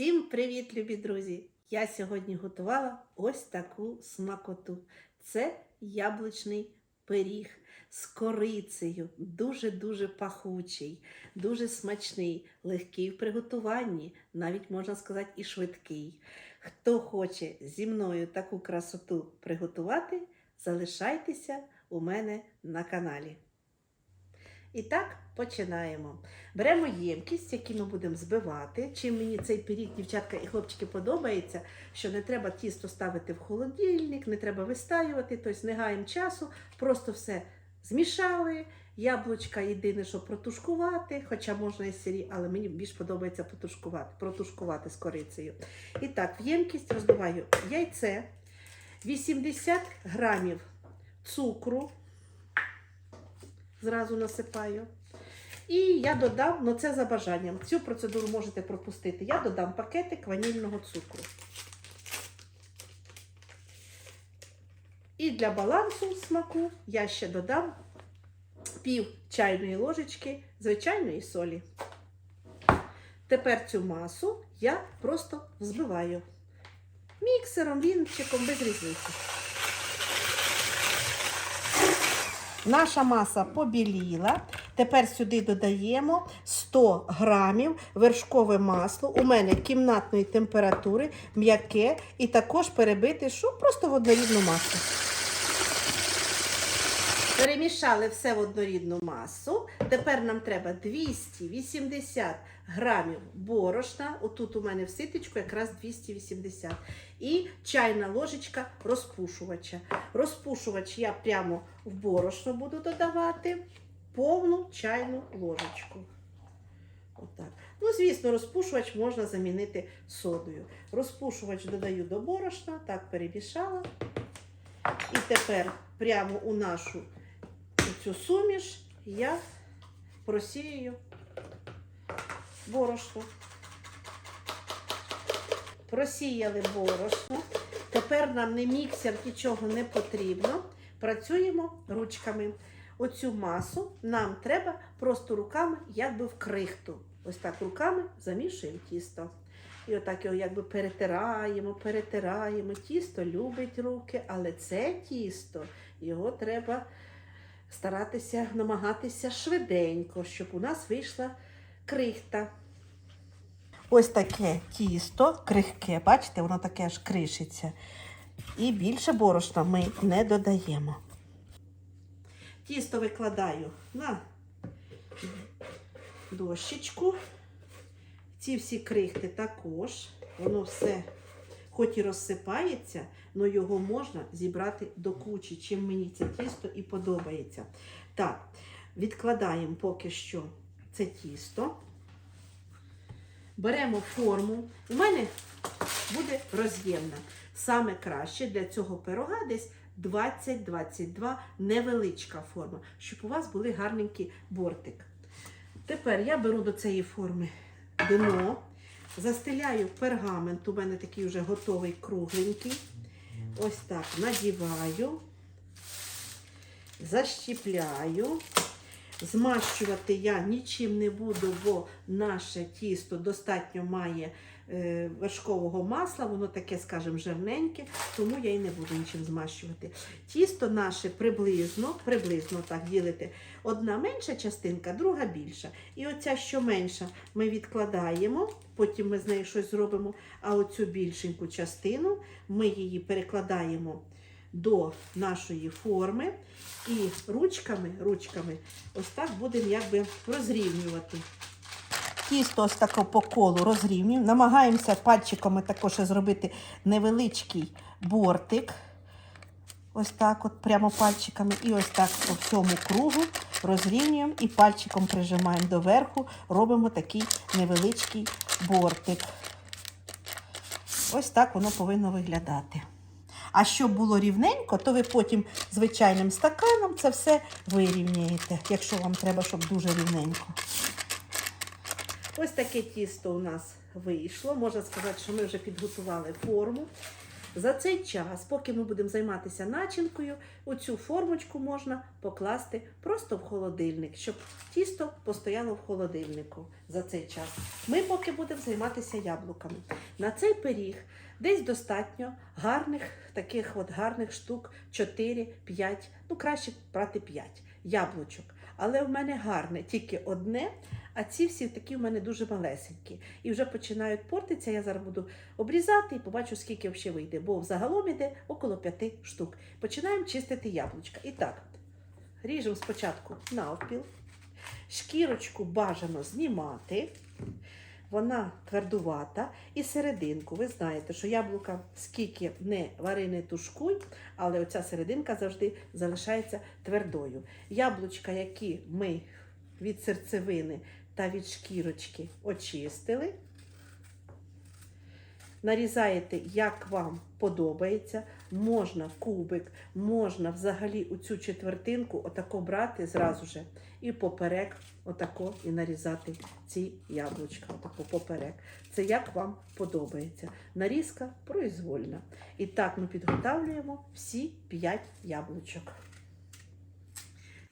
Всім привіт, любі друзі! Я сьогодні готувала ось таку смакоту. Це яблучний пиріг з корицею, дуже-дуже пахучий, дуже смачний, легкий в приготуванні, навіть можна сказати, і швидкий. Хто хоче зі мною таку красоту приготувати, залишайтеся у мене на каналі. І так, починаємо. Беремо ємкість, яку ми будемо збивати. Чим мені цей пиріг, дівчатка і хлопчики, подобається, що не треба тісто ставити в холодильник, не треба вистаювати, тобто не гаємо часу, просто все змішали. Яблучка єдине, що протушкувати, хоча можна і сирі, але мені більш подобається потушкувати, протушкувати з корицею. І так, в ємкість розбиваю яйце, 80 грамів цукру зразу насипаю. І я додам, ну це за бажанням. Цю процедуру можете пропустити. Я додам пакетик ванільного цукру. І для балансу смаку я ще додам пів чайної ложечки звичайної солі. Тепер цю масу я просто взбиваю міксером, вінчиком, без різниці. Наша маса побіліла. Тепер сюди додаємо 100 грамів вершкове масло. У мене кімнатної температури, м'яке і також перебити, що просто в однорідну масу. Перемішали все в однорідну масу. Тепер нам треба 280 грамів борошна. Отут у мене в ситечку якраз 280. І чайна ложечка розпушувача. Розпушувач я прямо в борошно буду додавати повну чайну ложечку. Отак. Ну, звісно, розпушувач можна замінити содою. Розпушувач додаю до борошна, так перемішала. І тепер прямо у нашу цю суміш я просію борошно. Просіяли борошно. Тепер нам не міксер, нічого не потрібно. Працюємо ручками. Оцю масу нам треба просто руками якби в крихту. Ось так руками замішуємо тісто. І отак його якби перетираємо, перетираємо. Тісто любить руки, але це тісто, його треба старатися, намагатися швиденько, щоб у нас вийшла крихта. Ось таке тісто, крихке, бачите, воно таке аж кришиться. І більше борошна ми не додаємо. Тісто викладаю на дощечку. Ці всі крихти також. Воно все, хоч і розсипається, але його можна зібрати до кучі, чим мені це тісто і подобається. Так, відкладаємо поки що це тісто. Беремо форму. У мене буде роз'ємна. Саме краще для цього пирога десь 20-22 невеличка форма, щоб у вас були гарненький бортик. Тепер я беру до цієї форми дно, застеляю пергамент, у мене такий вже готовий кругленький. Ось так надіваю, защіпляю. Змащувати я нічим не буду, бо наше тісто достатньо має вершкового масла, воно таке, скажімо, жирненьке, тому я і не буду нічим змащувати. Тісто наше приблизно, приблизно так ділити. Одна менша частинка, друга більша. І оця, що менша, ми відкладаємо, потім ми з нею щось зробимо. А оцю більшеньку частину ми її перекладаємо до нашої форми і ручками, ручками ось так будемо якби розрівнювати. Тісто ось тако по колу розрівнюємо. Намагаємося пальчиками також зробити невеличкий бортик. Ось так, от прямо пальчиками. І ось так по всьому кругу розрівнюємо і пальчиком прижимаємо доверху, робимо такий невеличкий бортик. Ось так воно повинно виглядати. А щоб було рівненько, то ви потім звичайним стаканом це все вирівняєте, якщо вам треба, щоб дуже рівненько. Ось таке тісто у нас вийшло. Можна сказати, що ми вже підготували форму. За цей час, поки ми будемо займатися начинкою, у цю формочку можна покласти просто в холодильник, щоб тісто постояло в холодильнику за цей час. Ми поки будемо займатися яблуками. На цей пиріг десь достатньо гарних, таких от гарних штук 4-5, ну краще брати 5 яблучок. Але в мене гарне тільки одне, а ці всі такі в мене дуже малесенькі. І вже починають портитися. Я зараз буду обрізати і побачу, скільки взагалі вийде, бо взагалом іде около 5 штук. Починаємо чистити яблучка. І так, ріжемо спочатку навпіл. Шкірочку бажано знімати. Вона твердувата. І серединку. Ви знаєте, що яблука скільки не вари, не тушкуй, але оця серединка завжди залишається твердою. Яблучка, які ми від серцевини та від шкірочки очистили. Нарізаєте, як вам подобається. Можна кубик, можна взагалі у цю четвертинку отако брати зразу же і поперек, отако і нарізати ці яблучка, отако поперек. Це як вам подобається. Нарізка произвольна. І так ми підготавлюємо всі 5 яблучок.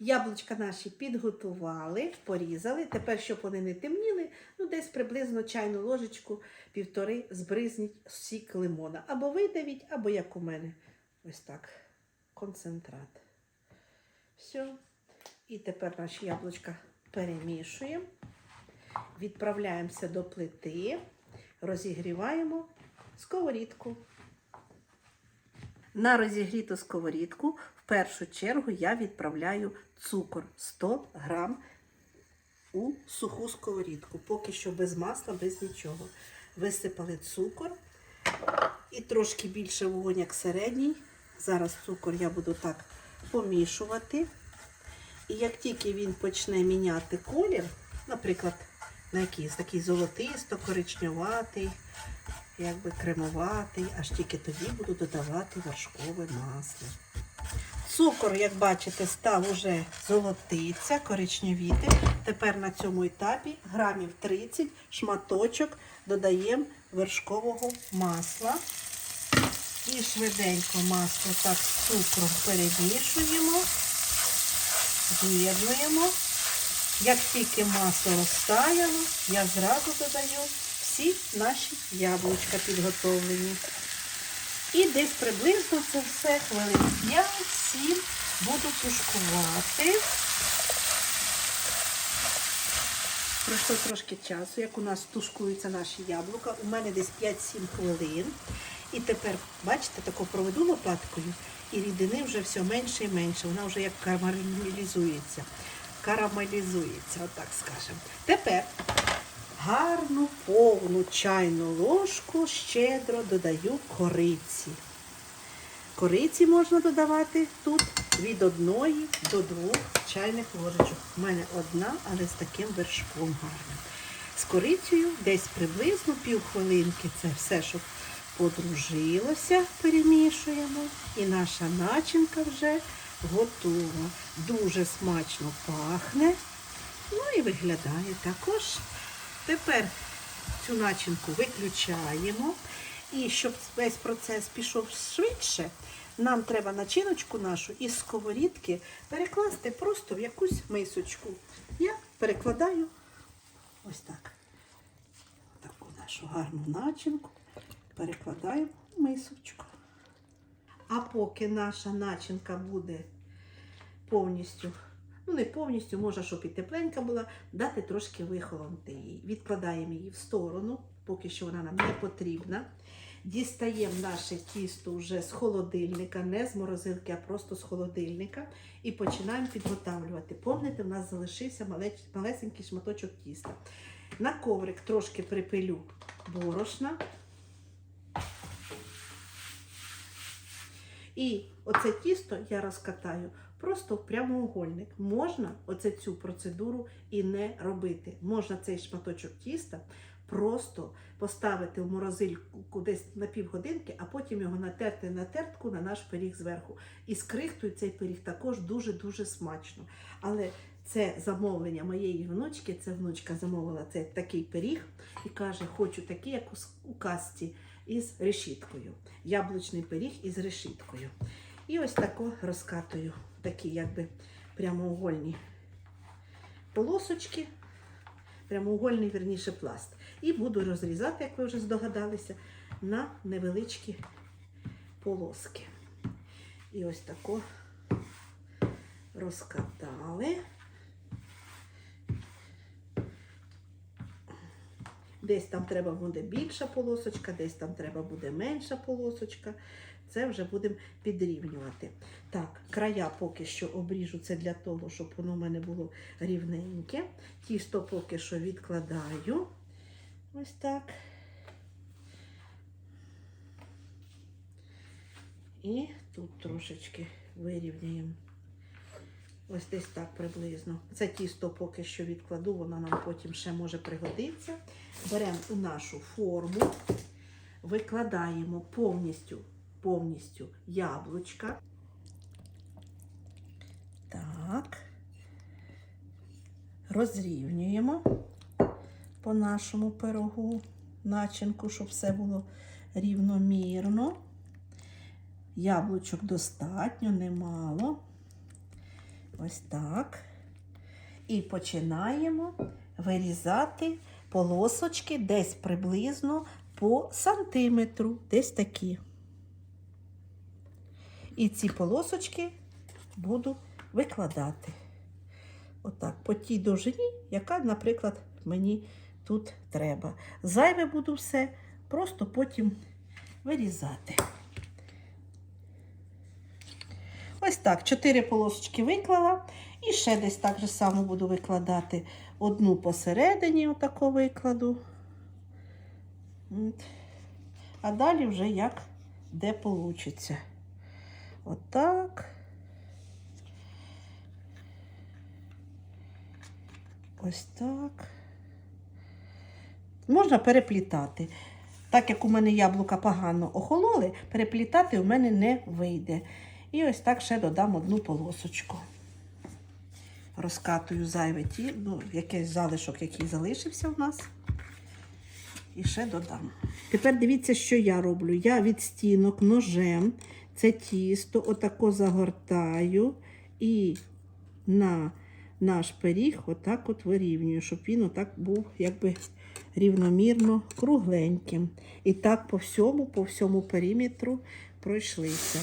Яблучка наші підготували, порізали. Тепер, щоб вони не темніли, ну десь приблизно чайну ложечку півтори збризніть сік лимона. Або видавіть, або як у мене. Ось так. Концентрат. Все. І тепер наші яблучка перемішуємо. Відправляємося до плити, розігріваємо сковорідку. На розігріту сковорідку першу чергу я відправляю цукор 100 грам у суху сковорідку. Поки що без масла, без нічого. Висипали цукор і трошки більше вогонь, як середній. Зараз цукор я буду так помішувати. І як тільки він почне міняти колір, наприклад, на якийсь такий золотисто-коричневатий, якби кремоватий, аж тільки тоді буду додавати вершкове масло. Цукор, як бачите, став уже золотиться, коричневіти. Тепер на цьому етапі грамів 30 шматочок додаємо вершкового масла. І швиденько масло так з цукром перемішуємо, з'єднуємо. Як тільки масло розтаяло, я зразу додаю всі наші яблучка підготовлені. І десь приблизно це все хвилин 5-7 буду тушкувати. Пройшло трошки часу, як у нас тушкуються наші яблука. У мене десь 5-7 хвилин. І тепер, бачите, таку проведу лопаткою, і рідини вже все менше і менше. Вона вже як карамелізується. Карамелізується, отак скажемо. Тепер гарну повну чайну ложку щедро додаю кориці. Кориці можна додавати тут від одної до двох чайних ложечок. У мене одна, але з таким вершком гарним. З корицею десь приблизно півхвилинки це все, щоб подружилося, перемішуємо. І наша начинка вже готова. Дуже смачно пахне. Ну і виглядає також. Тепер цю начинку виключаємо. І щоб весь процес пішов швидше, нам треба начиночку нашу із сковорідки перекласти просто в якусь мисочку. Я перекладаю ось так. Таку нашу гарну начинку перекладаємо в мисочку. А поки наша начинка буде повністю, ну не повністю, може, щоб і тепленька була, дати трошки вихолонти її. Відкладаємо її в сторону, поки що вона нам не потрібна. Дістаємо наше тісто вже з холодильника, не з морозилки, а просто з холодильника. І починаємо підготавлювати. Помните, в нас залишився малесенький шматочок тіста. На коврик трошки припилю борошна. І оце тісто я розкатаю просто в прямоугольник. Можна оце цю процедуру і не робити. Можна цей шматочок тіста просто поставити в морозильку десь на півгодинки, а потім його натерти на тертку на наш пиріг зверху. І з крихтою цей пиріг також дуже-дуже смачно. Але це замовлення моєї внучки, це внучка замовила цей такий пиріг і каже, хочу такий, як у касті. із решіткою. Яблучний пиріг із решіткою. І ось тако розкатую такі якби прямоугольні полосочки, прямоугольний, верніше, пласт. І буду розрізати, як ви вже здогадалися, на невеличкі полоски. І ось тако розкатали. Десь там треба буде більша полосочка, десь там треба буде менша полосочка. Це вже будемо підрівнювати. Так, края поки що обріжу це для того, щоб воно в мене було рівненьке. Тісто поки що відкладаю. Ось так. І тут трошечки вирівняємо. Ось десь так приблизно. Це тісто поки що відкладу, воно нам потім ще може пригодитися. Беремо у нашу форму, викладаємо повністю, повністю яблучка. Так. Розрівнюємо по нашому пирогу начинку, щоб все було рівномірно. Яблучок достатньо, немало. Ось так. І починаємо вирізати полосочки десь приблизно по сантиметру, десь такі. І ці полосочки буду викладати. Отак, по тій довжині, яка, наприклад, мені тут треба. Зайве буду все, просто потім вирізати. Ось так, чотири полосочки виклала. І ще десь так же само буду викладати одну посередині, отако викладу. А далі вже як де получиться. Отак. Ось так. Можна переплітати. Так як у мене яблука погано охололи, переплітати у мене не вийде. І ось так ще додам одну полосочку. Розкатую зайве ті, ну, якийсь залишок, який залишився в нас. І ще додам. Тепер дивіться, що я роблю. Я від стінок ножем це тісто отако загортаю і на наш пиріг отак от вирівнюю, щоб він отак був якби рівномірно кругленьким. І так по всьому, по всьому периметру пройшлися.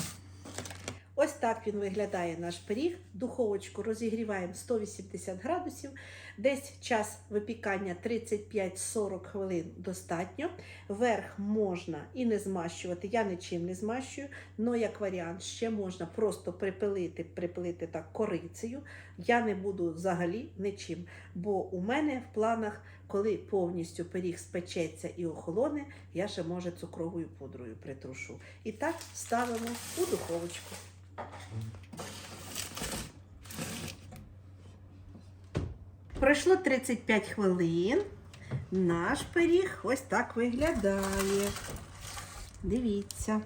Ось так він виглядає наш пиріг. Духовочку розігріваємо 180 градусів. Десь час випікання 35-40 хвилин достатньо. Верх можна і не змащувати. Я нічим не змащую, але як варіант ще можна просто припилити, припилити так корицею. Я не буду взагалі нічим. Бо у мене в планах, коли повністю пиріг спечеться і охолоне, я ще може цукровою пудрою притрушу. І так ставимо у духовочку. Пройшло 35 хвилин. Наш пиріг ось так виглядає. Дивіться.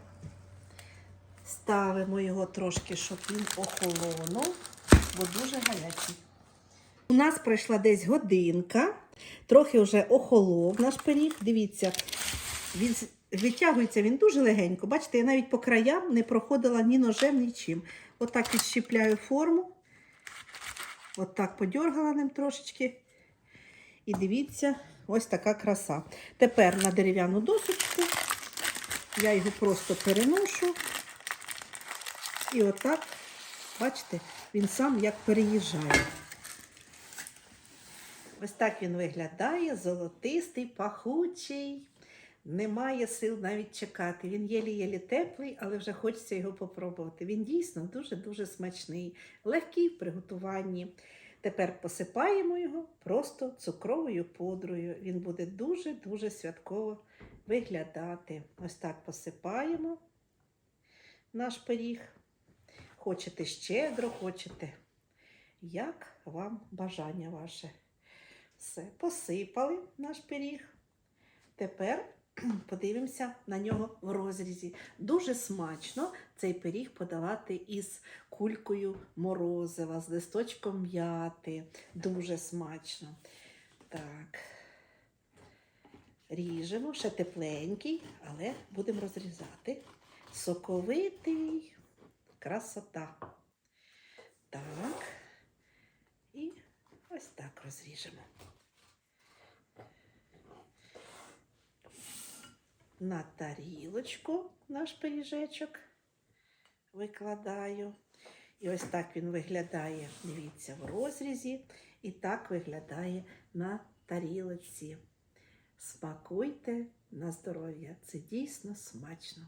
Ставимо його трошки, щоб він охолонув, бо дуже гарячий. У нас пройшла десь годинка, трохи вже охолов наш пиріг. Дивіться, він витягується він дуже легенько. Бачите, я навіть по краям не проходила ні ножем, нічим. Отак відщіпляю форму. Отак подьоргала ним трошечки. І дивіться, ось така краса. Тепер на дерев'яну досочку я його просто переношу. І отак, бачите, він сам як переїжджає. Ось так він виглядає, золотистий, пахучий. Немає сил навіть чекати. Він єлі-єлі теплий, але вже хочеться його попробувати. Він дійсно дуже-дуже смачний, легкий в приготуванні. Тепер посипаємо його просто цукровою пудрою. Він буде дуже-дуже святково виглядати. Ось так посипаємо наш пиріг. Хочете щедро, хочете, як вам бажання ваше. Все, посипали наш пиріг. Тепер подивимося на нього в розрізі. Дуже смачно цей пиріг подавати із кулькою морозива, з листочком м'яти. Дуже смачно. Так. Ріжемо, ще тепленький, але будемо розрізати. Соковитий. Красота. Так. І ось так розріжемо. На тарілочку наш пиріжечок викладаю. І ось так він виглядає, дивіться, в розрізі. І так виглядає на тарілочці. Смакуйте на здоров'я. Це дійсно смачно.